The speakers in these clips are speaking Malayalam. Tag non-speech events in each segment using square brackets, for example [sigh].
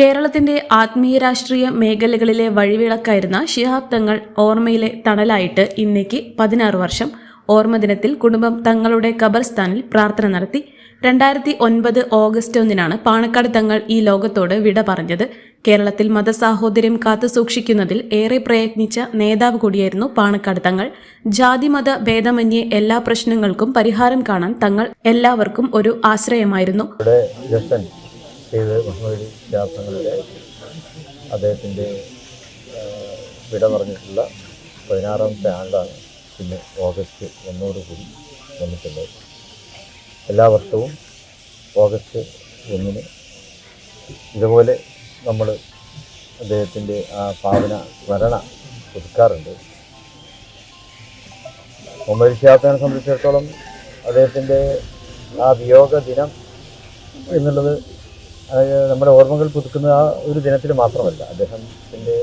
കേരളത്തിന്റെ ആത്മീയ രാഷ്ട്രീയ മേഖലകളിലെ വഴിവിളക്കായിരുന്ന ശിഹാബ് തങ്ങൾ ഓർമ്മയിലെ തണലായിട്ട് ഇന്നേക്ക് പതിനാറ് വർഷം ഓർമ്മ ദിനത്തിൽ കുടുംബം തങ്ങളുടെ ഖബർസ്ഥാനിൽ പ്രാർത്ഥന നടത്തി രണ്ടായിരത്തി ഒൻപത് ഓഗസ്റ്റ് ഒന്നിനാണ് പാണക്കാട് തങ്ങൾ ഈ ലോകത്തോട് വിട പറഞ്ഞത്. കേരളത്തിൽ മതസാഹോദര്യം കാത്തുസൂക്ഷിക്കുന്നതിൽ ഏറെ പ്രയത്നിച്ച നേതാവ് കൂടിയായിരുന്നു പാണക്കാട് തങ്ങൾ. ജാതിമത ഭേദമന്യേ എല്ലാ പ്രശ്നങ്ങൾക്കും പരിഹാരം കാണാൻ തങ്ങൾ എല്ലാവർക്കും ഒരു ആശ്രയമായിരുന്നു. ചെയ്ത് മുഹമ്മദ് ശാസ്ത്രങ്ങളുടെ അദ്ദേഹത്തിന്റെ വിട പറഞ്ഞിട്ടുള്ള പതിനാറാമത്തെ ആണ്ടാണ് ഇന്ന് ഓഗസ്റ്റ് ഒന്നോട് കൂടി വന്നിട്ടുള്ളത്. എല്ലാ വർഷവും ഓഗസ്റ്റ് ഒന്നിന് ഇതുപോലെ നമ്മൾ അദ്ദേഹത്തിന്റെ ആ ഭാവന സ്മരണ പുതുക്കാറുണ്ട്. മുഹമ്മദ് ശാസ്ത്രനെ സംബന്ധിച്ചിടത്തോളം അദ്ദേഹത്തിന്റെ ആ വിയോഗ ദിനം എന്നുള്ളത് നമ്മുടെ ഓർമ്മകൾ പുതുക്കുന്ന ആ ഒരു ദിനത്തിൽ മാത്രമല്ല. അദ്ദേഹത്തിന്റെ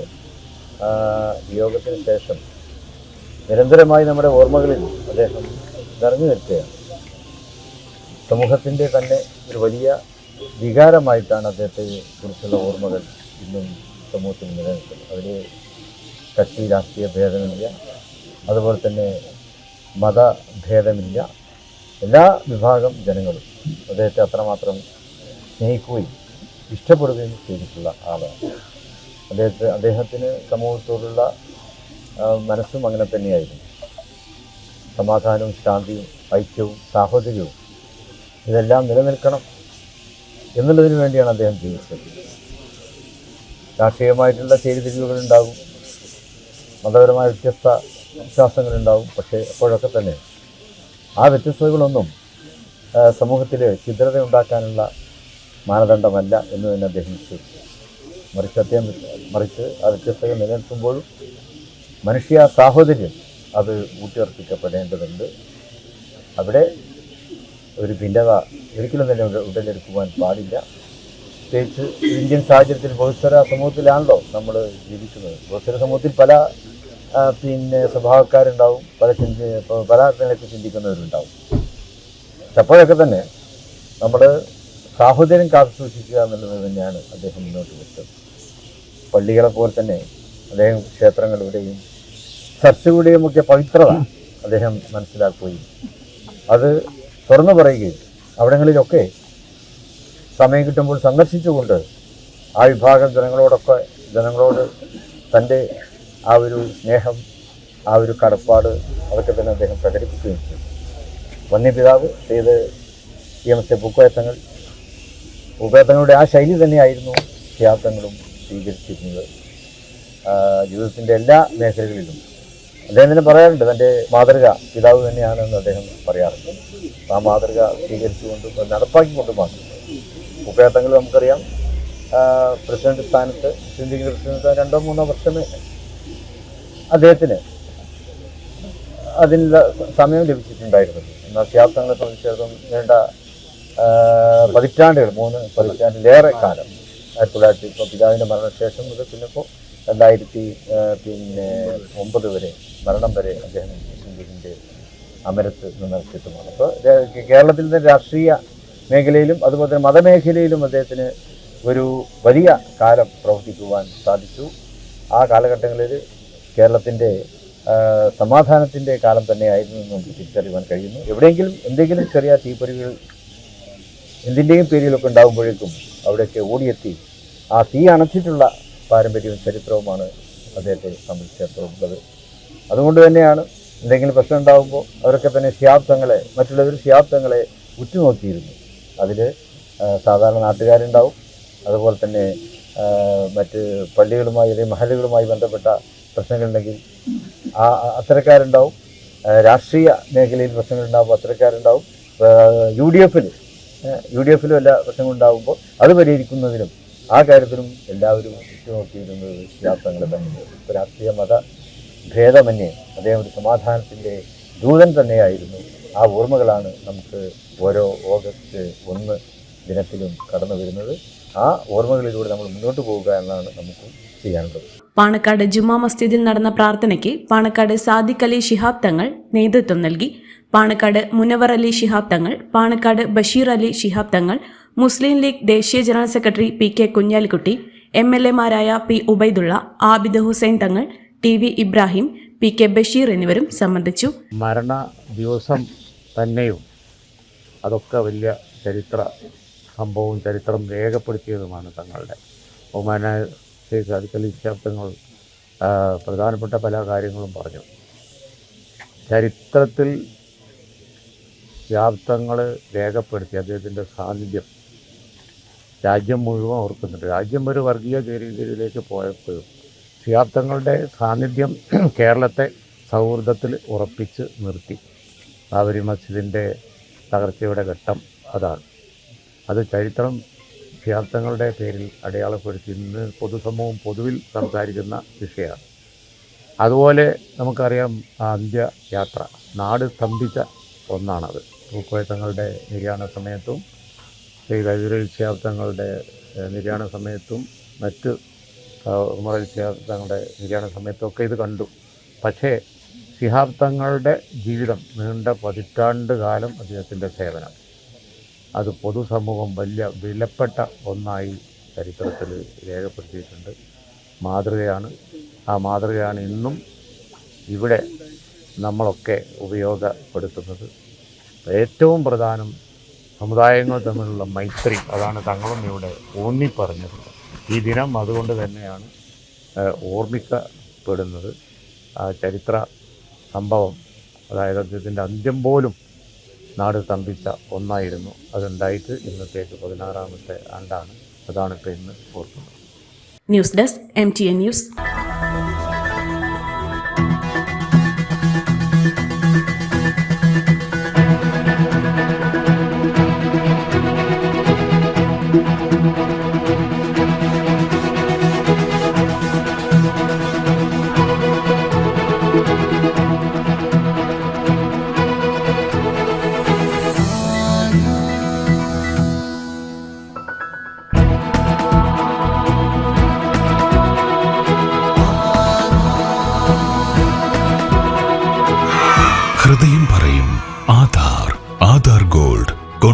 വിയോഗത്തിന് ശേഷം നിരന്തരമായി നമ്മുടെ ഓർമ്മകളിൽ അദ്ദേഹം നിറഞ്ഞു നിൽക്കുകയാണ്. സമൂഹത്തിന്റെ തന്നെ ഒരു വലിയ വികാരമായിട്ടാണ് അദ്ദേഹത്തെ കുറിച്ചുള്ള ഓർമ്മകൾ ഇന്നും സമൂഹത്തിൽ നിലനിൽക്കുന്നത്. അതിൽ കക്ഷി രാഷ്ട്രീയ ഭേദമില്ല. അതുപോലെ തന്നെ മതഭേദമില്ല എല്ലാ വിഭാഗം ജനങ്ങളും അദ്ദേഹത്തെ അത്രമാത്രം സ്നേഹിക്കുകയും ഇഷ്ടപ്പെടുകയും ചെയ്തിട്ടുള്ള ആളാണ്. അദ്ദേഹത്തെ അദ്ദേഹത്തിന് സമൂഹത്തോടുള്ള മനസ്സും അങ്ങനെ തന്നെയായിരുന്നു. സമാധാനവും ശാന്തിയും ഐക്യവും സാഹോദര്യവും ഇതെല്ലാം നിലനിൽക്കണം എന്നുള്ളതിന് വേണ്ടിയാണ് അദ്ദേഹം ജീവിച്ചത്. രാഷ്ട്രീയമായിട്ടുള്ള ചേരിതിരിവുകളുണ്ടാകും മതപരമായ വ്യത്യസ്ത വിശ്വാസങ്ങളുണ്ടാകും പക്ഷേ അപ്പോഴൊക്കെ തന്നെ ആ വ്യത്യസ്തതകളൊന്നും സമൂഹത്തിൽ ചിത്രത ഉണ്ടാക്കാനുള്ള മാനദണ്ഡമല്ല എന്ന് തന്നെ അദ്ദേഹം വിശ്വസിച്ചു. മറിച്ച് അദ്ദേഹം മറിച്ച് ആ വ്യത്യസ്തകൾ നിലനിൽക്കുമ്പോഴും മനുഷ്യ സാഹോദര്യം അത് ഊട്ടിയർപ്പിക്കപ്പെടേണ്ടതുണ്ട് അവിടെ ഒരു ഭിന്നത ഒരിക്കലും തന്നെ ഉട- ഉടലെടുക്കുവാൻ പാടില്ല. പ്രത്യേകിച്ച് ഇന്ത്യൻ സാഹചര്യത്തിൽ ബഹുസ്വര സമൂഹത്തിലാണല്ലോ നമ്മൾ ജീവിക്കുന്നത്. ബഹുസ്വര സമൂഹത്തിൽ പല പിന്നെ സ്വഭാവക്കാരുണ്ടാവും പല ചിന്തി പല നിലയ്ക്ക് ചിന്തിക്കുന്നവരുണ്ടാവും. അപ്പോഴൊക്കെ തന്നെ നമ്മൾ സാഹോദര്യം കാത്തു സൂക്ഷിക്കുക എന്നുള്ളത് തന്നെയാണ് അദ്ദേഹം മുന്നോട്ട് വെച്ചത്. പള്ളികളെ പോലെ തന്നെ അദ്ദേഹം ക്ഷേത്രങ്ങളുടെയും ഒക്കെ പവിത്രത അദ്ദേഹം മനസ്സിലാക്കുകയും അത് തുറന്നു പറയുകയും അവിടങ്ങളിലൊക്കെ സമയം കിട്ടുമ്പോൾ സന്ദർശിച്ചുകൊണ്ട് ആ വിഭാഗം ജനങ്ങളോടൊക്കെ ജനങ്ങളോട് തന്റെ ആ ഒരു സ്നേഹം ആ ഒരു കടപ്പാട് അതൊക്കെ തന്നെ അദ്ദേഹം പ്രകടിപ്പിക്കുകയും ചെയ്തു. വന്യപിതാവ് ചെയ്ത് ഈ എം എസ് പൂക്കോയത്തങ്ങൾ പൂക്കോയത്തങ്ങളുടെ ആ ശൈലി തന്നെയായിരുന്നു ത്യാഗങ്ങളും സ്വീകരിച്ചിരുന്നത്. ജീവിതത്തിന്റെ എല്ലാ മേഖലകളിലും. അദ്ദേഹം തന്നെ പറയാറുണ്ട് തന്റെ മാതൃക പിതാവ് തന്നെയാണെന്ന് അദ്ദേഹം പറയാറുണ്ട്. ആ മാതൃക സ്വീകരിച്ചുകൊണ്ടും നടപ്പാക്കിക്കൊണ്ടും നടപ്പാക്കിക്കൊണ്ടുമാണ് ഉപേതങ്ങൾ നമുക്കറിയാം. പ്രസിഡന്റ് സ്ഥാനത്ത് ഇന്ത്യൻ പ്രസിഡന്റ് രണ്ടോ മൂന്നോ വർഷമേ അദ്ദേഹത്തിന് അതിനുള്ള സമയം ലഭിച്ചിട്ടുണ്ടായിരുന്നത് എന്നാൽ ത്യാഗങ്ങളെ സംബന്ധിച്ചിടത്തോളം വേണ്ട പതിറ്റാണ്ടുകൾ മൂന്ന് പതിറ്റാണ്ടിലേറെ കാലം. ആയിരത്തി തൊള്ളായിരത്തി ഇപ്പോൾ പിതാവിന്റെ മരണശേഷം മുതൽ പിന്നെ ഇപ്പോൾ രണ്ടായിരത്തി പിന്നെ ഒമ്പത് വരെ മരണം വരെ അദ്ദേഹം മുസ്ലിം അമരത്ത് നിലനിർത്തിയിട്ടുമാണ് അപ്പോൾ കേരളത്തിലെ രാഷ്ട്രീയ മേഖലയിലും അതുപോലെ തന്നെ മതമേഖലയിലും അദ്ദേഹത്തിന് ഒരു വലിയ കാലം പ്രവർത്തിക്കുവാൻ സാധിച്ചു. ആ കാലഘട്ടങ്ങളിൽ കേരളത്തിന്റെ സമാധാനത്തിന്റെ കാലം തന്നെയായിരുന്നു നമുക്ക് തിരിച്ചറിയുവാൻ കഴിയുന്നു. എവിടെയെങ്കിലും എന്തെങ്കിലും ചെറിയ തീപ്പൊരികൾ എന്തിന്റെയും പേരിലൊക്കെ ഉണ്ടാകുമ്പോഴേക്കും അവിടെയൊക്കെ ഓടിയെത്തി ആ തീ അണച്ചിട്ടുള്ള പാരമ്പര്യവും ചരിത്രവുമാണ് അദ്ദേഹത്തെ സംബന്ധിച്ചിടത്തോളം അതുകൊണ്ട് തന്നെയാണ് എന്തെങ്കിലും പ്രശ്നം ഉണ്ടാകുമ്പോൾ അവരൊക്കെ തന്നെ ശിയാബ്ദങ്ങളെ മറ്റുള്ളവർ ശിയാബ്ദങ്ങളെ ഉറ്റുനോക്കിയിരുന്നു. അതിൽ സാധാരണ നാട്ടുകാരുണ്ടാവും. അതുപോലെ തന്നെ മറ്റ് പള്ളികളുമായി അല്ലെങ്കിൽ മഹലുകളുമായി ബന്ധപ്പെട്ട പ്രശ്നങ്ങളുണ്ടെങ്കിൽ ആ അത്തരക്കാരുണ്ടാവും. രാഷ്ട്രീയ മേഖലയിൽ പ്രശ്നങ്ങളുണ്ടാകുമ്പോൾ അത്തരക്കാരുണ്ടാവും. യു ഡി എഫിൽ യു ഡി എഫിലും എല്ലാ പ്രശ്നങ്ങളുണ്ടാകുമ്പോൾ അത് പരിഹരിക്കുന്നതിനും ആ കാര്യത്തിലും എല്ലാവരും ഉറ്റുനോക്കിയിരുന്നത് നോക്കിയിരുന്നത് തന്നെ തന്നെയാണ് രാഷ്ട്രീയ മത ഭേദമന്യേ അദ്ദേഹം ഒരു സമാധാനത്തിന്റെ ദൂതൻ തന്നെയായിരുന്നു. ആ ഓർമ്മകളാണ് നമുക്ക് ഓരോ ഓഗസ്റ്റ് ഒന്ന് ദിനത്തിലും കടന്നു വരുന്നത് ആ ഓർമ്മകളിലൂടെ നമ്മൾ മുന്നോട്ട് പോവുക എന്നാണ് നമുക്ക് ചെയ്യാനുള്ളത്. പാണക്കാട് ജുമാ മസ്ജിദിൽ നടന്ന പ്രാർത്ഥനയ്ക്ക് പാണക്കാട് സാദിഖ് അലി ശിഹാബ് തങ്ങൾ നേതൃത്വം നൽകി. പാണക്കാട് മുനവർ അലി ശിഹാബ് തങ്ങൾ പാണക്കാട് ബഷീർ അലി ശിഹാബ് തങ്ങൾ മുസ്ലിം ലീഗ് ദേശീയ general secretary P K Kunhalikutty M L എമാരായ P Ubaidullah Abid Hussain Thangal T V Ibrahim P K Basheer എന്നിവരും സംബന്ധിച്ചു. മരണ ദിവസം തന്നെയും അതൊക്കെ വലിയ ചരിത്ര സംഭവവും ചരിത്രം രേഖപ്പെടുത്തിയതുമാണ് തങ്ങളുടെ ശ്രീ അലി ഇസ്ലാം പ്രധാനപ്പെട്ട പല കാര്യങ്ങളും പറഞ്ഞു. ചരിത്രത്തിൽ വ്യാപ്തങ്ങൾ രേഖപ്പെടുത്തി അദ്ദേഹത്തിന്റെ സാന്നിധ്യം രാജ്യം മുഴുവൻ ഓർക്കുന്നുണ്ട്. രാജ്യം ഒരു വർഗീയ ഗരീതിയിലേക്ക് പോയപ്പോഴും ശിഹാബ്ദങ്ങളുടെ സാന്നിധ്യം [clears throat] കേരളത്തെ സൗഹൃദത്തിൽ ഉറപ്പിച്ച് നിർത്തി. ബാബരി മസ്ജിദിന്റെ തകർച്ചയുടെ ഘട്ടം അതാണ്. അത് ചരിത്രം ശിഹാബ്ദങ്ങളുടെ പേരിൽ അടയാളപ്പെടുത്തി ഇന്ന് പൊതുസമൂഹം പൊതുവിൽ സംസാരിക്കുന്ന വിഷയമാണ്. അതുപോലെ നമുക്കറിയാം അന്ത്യ യാത്ര. നാട് സ്തംഭിച്ച ഒന്നാണത്. പൂക്കോയ തങ്ങളുടെ നിര്യാണ സമയത്തും കൈതുരൽ ശിഹാബ്ദങ്ങളുടെ നിര്യാണ സമയത്തും മറ്റ് ഉമറൽ ശിഹാബ് നിര്യാണ സമയത്തൊക്കെ ഇത് കണ്ടു. പക്ഷേ ശിഹാബ് തങ്ങളുടെ ജീവിതം നീണ്ട പതിറ്റാണ്ട് കാലം അദ്ദേഹത്തിന്റെ സേവനം അത് പൊതുസമൂഹം വലിയ വിലപ്പെട്ട ഒന്നായി ചരിത്രത്തിൽ രേഖപ്പെടുത്തിയിട്ടുണ്ട്. മാതൃകയാണ്. ആ മാതൃകയാണ് ഇന്നും ഇവിടെ നമ്മളൊക്കെ ഉപയോഗപ്പെടുത്തുന്നത്. ഏറ്റവും പ്രധാനം സമുദായങ്ങൾ തമ്മിലുള്ള മൈത്രി അതാണ് തങ്ങളും ഇവിടെ ഊന്നിപ്പറഞ്ഞത്. ഈ ദിനം അതുകൊണ്ട് തന്നെയാണ് ഓർമ്മിക്കപ്പെടുന്നത്. ആ ചരിത്ര സംഭവം അതായത് അദ്ദേഹത്തിന്റെ അന്ത്യം പോലും നാട് തമ്പിച്ച ഒന്നായിരുന്നു. അതുണ്ടായിട്ട് ഇന്നത്തേക്ക് പതിനാറാമത്തെ ആണ്ടാണ്. അതാണ് ഇപ്പോൾ ഇന്ന് ഓർക്കുന്നത്. News desk M T N news.